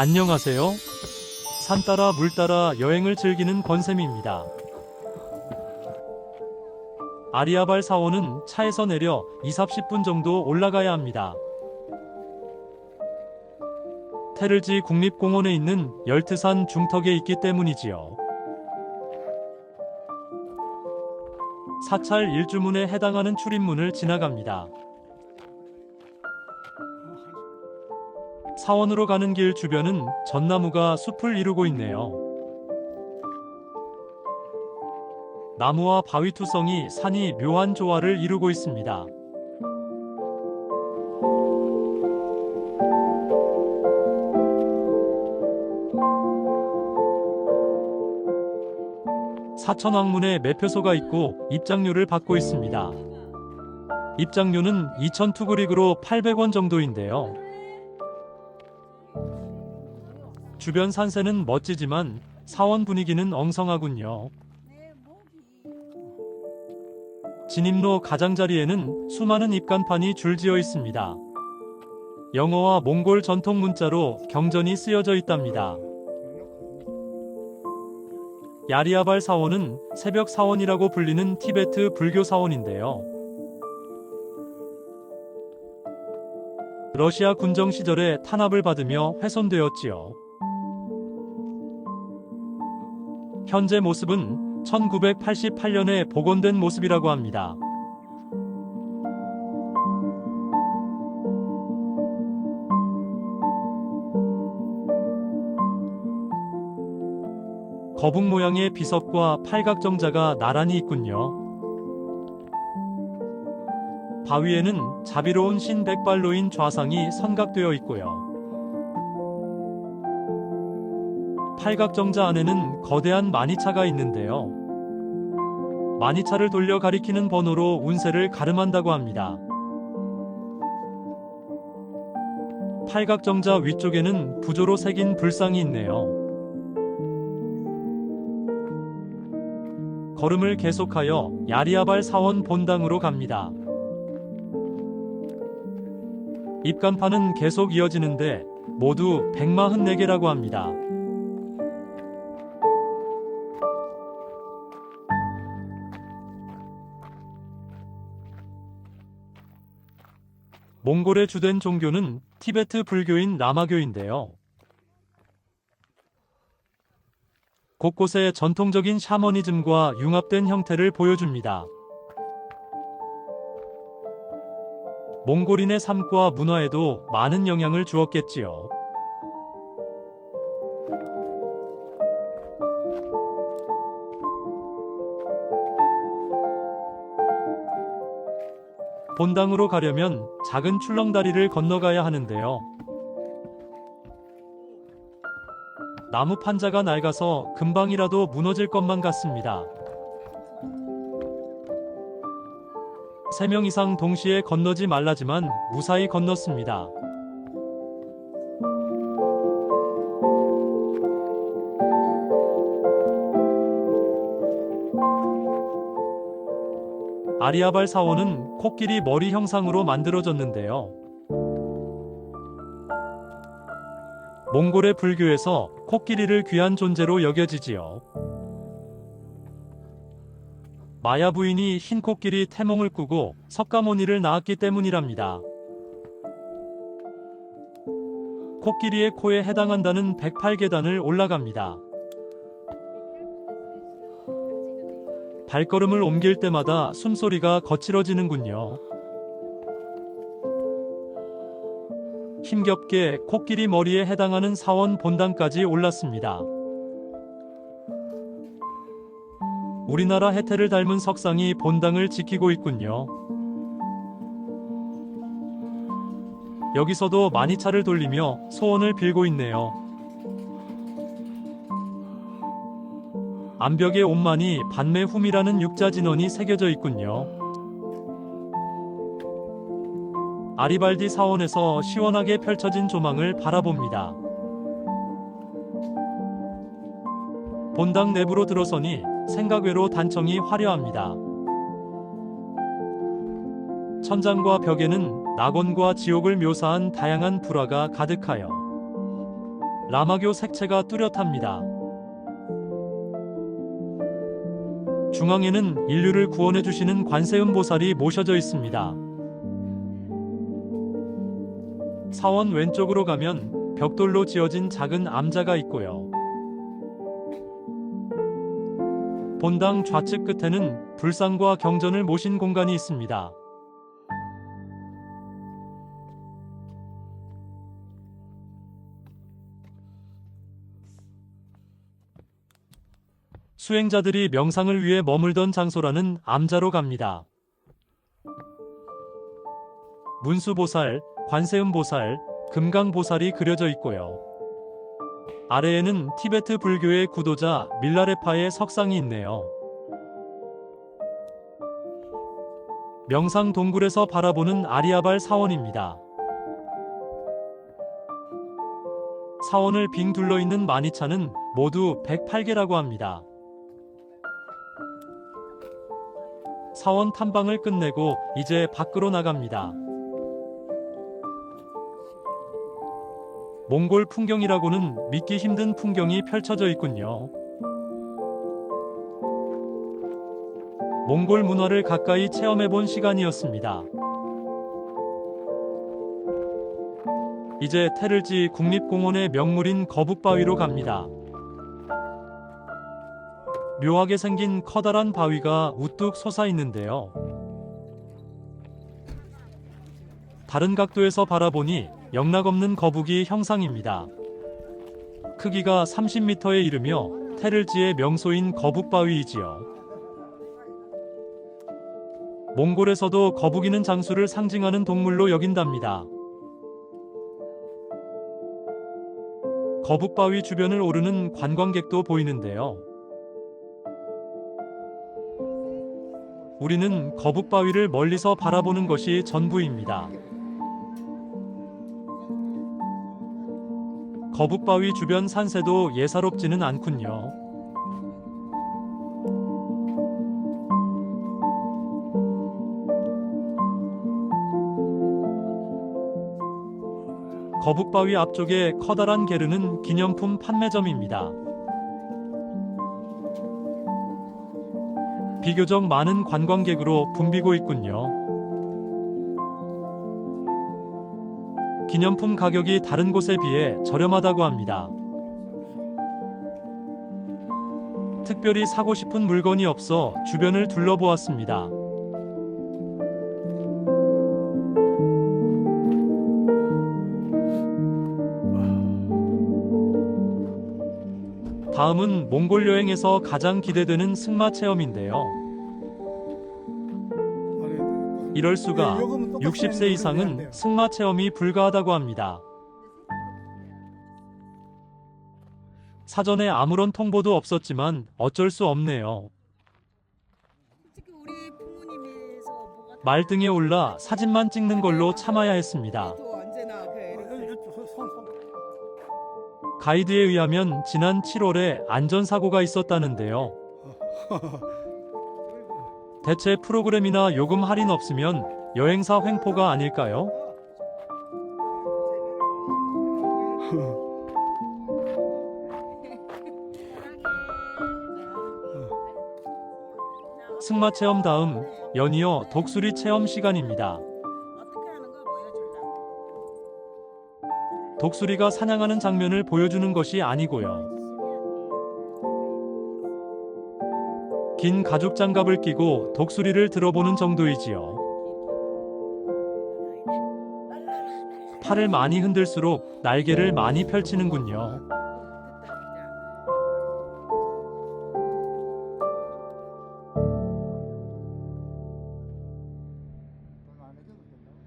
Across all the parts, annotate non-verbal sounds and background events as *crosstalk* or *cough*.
안녕하세요. 산 따라 물 따라 여행을 즐기는 권쌤입니다. 아리아발 사원은 차에서 내려 2, 30분 정도 올라가야 합니다. 테르지 국립공원에 있는 열트산 중턱에 있기 때문이지요. 사찰 일주문에 해당하는 출입문을 지나갑니다. 사원으로 가는 길 주변은 전나무가 숲을 이루고 있네요. 나무와 바위 투성이 산이 묘한 조화를 이루고 있습니다. 사천왕문에 매표소가 있고 입장료를 받고 있습니다. 입장료는 2,000 투구릭으로 800원 정도인데요. 주변 산세는 멋지지만 사원 분위기는 엉성하군요. 진입로 가장자리에는 수많은 입간판이 줄지어 있습니다. 영어와 몽골 전통 문자로 경전이 쓰여져 있답니다. 야리아발 사원은 새벽 사원이라고 불리는 티베트 불교 사원인데요. 러시아 군정 시절에 탄압을 받으며 훼손되었지요. 현재 모습은 1988년에 복원된 모습이라고 합니다. 거북 모양의 비석과 팔각정자가 나란히 있군요. 바위에는 자비로운 신 백발로인 좌상이 선각되어 있고요. 팔각정자 안에는 거대한 마니차가 있는데요. 마니차를 돌려 가리키는 번호로 운세를 가름한다고 합니다. 팔각정자 위쪽에는 부조로 새긴 불상이 있네요. 걸음을 계속하여 야리아발 사원 본당으로 갑니다. 입간판은 계속 이어지는데 모두 144개라고 합니다. 몽골의 주된 종교는 티베트 불교인 라마교인데요. 곳곳에 전통적인 샤머니즘과 융합된 형태를 보여줍니다. 몽골인의 삶과 문화에도 많은 영향을 주었겠지요. 본당으로 가려면 작은 출렁다리를 건너가야 하는데요. 나무 판자가 낡아서 금방이라도 무너질 것만 같습니다. 세명 이상 동시에 건너지 말라지만 무사히 건넜습니다. 아리아발 사원은 코끼리 머리 형상으로 만들어졌는데요. 몽골의 불교에서 코끼리를 귀한 존재로 여겨지지요. 마야 부인이 흰 코끼리 태몽을 꾸고 석가모니를 낳았기 때문이랍니다. 코끼리의 코에 해당한다는 108계단을 올라갑니다. 발걸음을 옮길 때마다 숨소리가 거칠어지는군요. 힘겹게 코끼리 머리에 해당하는 사원 본당까지 올랐습니다. 우리나라 해태를 닮은 석상이 본당을 지키고 있군요. 여기서도 마니차를 돌리며 소원을 빌고 있네요. 암벽에 온만이 반매훔이라는 육자 진원이 새겨져 있군요. 아리발디 사원에서 시원하게 펼쳐진 조망을 바라봅니다. 본당 내부로 들어서니 생각외로 단청이 화려합니다. 천장과 벽에는 낙원과 지옥을 묘사한 다양한 불화가 가득하여 라마교 색채가 뚜렷합니다. 중앙에는 인류를 구원해 주시는 관세음 보살이 모셔져 있습니다. 사원 왼쪽으로 가면 벽돌로 지어진 작은 암자가 있고요. 본당 좌측 끝에는 불상과 경전을 모신 공간이 있습니다. 수행자들이 명상을 위해 머물던 장소라는 암자로 갑니다. 문수보살, 관세음보살, 금강보살이 그려져 있고요. 아래에는 티베트 불교의 구도자 밀라레파의 석상이 있네요. 명상 동굴에서 바라보는 아리아발 사원입니다. 사원을 빙 둘러 있는 마니차는 모두 108개라고 합니다. 사원 탐방을 끝내고 이제 밖으로 나갑니다. 몽골 풍경이라고는 믿기 힘든 풍경이 펼쳐져 있군요. 몽골 문화를 가까이 체험해 본 시간이었습니다. 이제 테를지 국립공원의 명물인 거북바위로 갑니다. 묘하게 생긴 커다란 바위가 우뚝 솟아 있는데요. 다른 각도에서 바라보니 영락없는 거북이 형상입니다. 크기가 30m에 이르며 테를지의 명소인 거북바위이지요. 몽골에서도 거북이는 장수를 상징하는 동물로 여긴답니다. 거북바위 주변을 오르는 관광객도 보이는데요. 우리는 거북바위를 멀리서 바라보는 것이 전부입니다. 거북바위 주변 산세도 예사롭지는 않군요. 거북바위 앞쪽에 커다란 게르는 기념품 판매점입니다. 비교적 많은 관광객으로 붐비고 있군요. 기념품 가격이 다른 곳에 비해 저렴하다고 합니다. 특별히 사고 싶은 물건이 없어 주변을 둘러보았습니다. 다음은 몽골 여행에서 가장 기대되는 승마 체험인데요. 이럴 수가 60세 이상은 승마 체험이 불가하다고 합니다. 사전에 아무런 통보도 없었지만 어쩔 수 없네요. 말등에 올라 사진만 찍는 걸로 참아야 했습니다. 가이드에 의하면 지난 7월에 안전사고가 있었다는데요. *laughs* 대체 프로그램이나 요금 할인 없으면 여행사 횡포가 아닐까요? 승마 체험 다음 연이어 독수리 체험 시간입니다. 독수리가 사냥하는 장면을 보여주는 것이 아니고요. 긴 가죽 장갑을 끼고 독수리를 들어보는 정도이지요. 팔을 많이 흔들수록 날개를 많이 펼치는군요.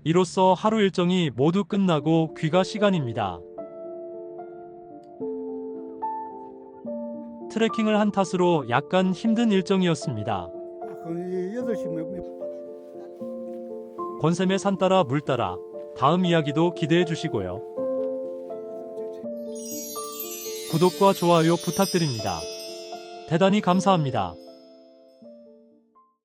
이로써 하루 일정이 모두 끝나고 귀가 시간입니다. 트레킹을 한 탓으로 약간 힘든 일정이었습니다. 권샘의 산 따라 물 따라 다음 이야기도 기대해 주시고요. 구독과 좋아요 부탁드립니다. 대단히 감사합니다.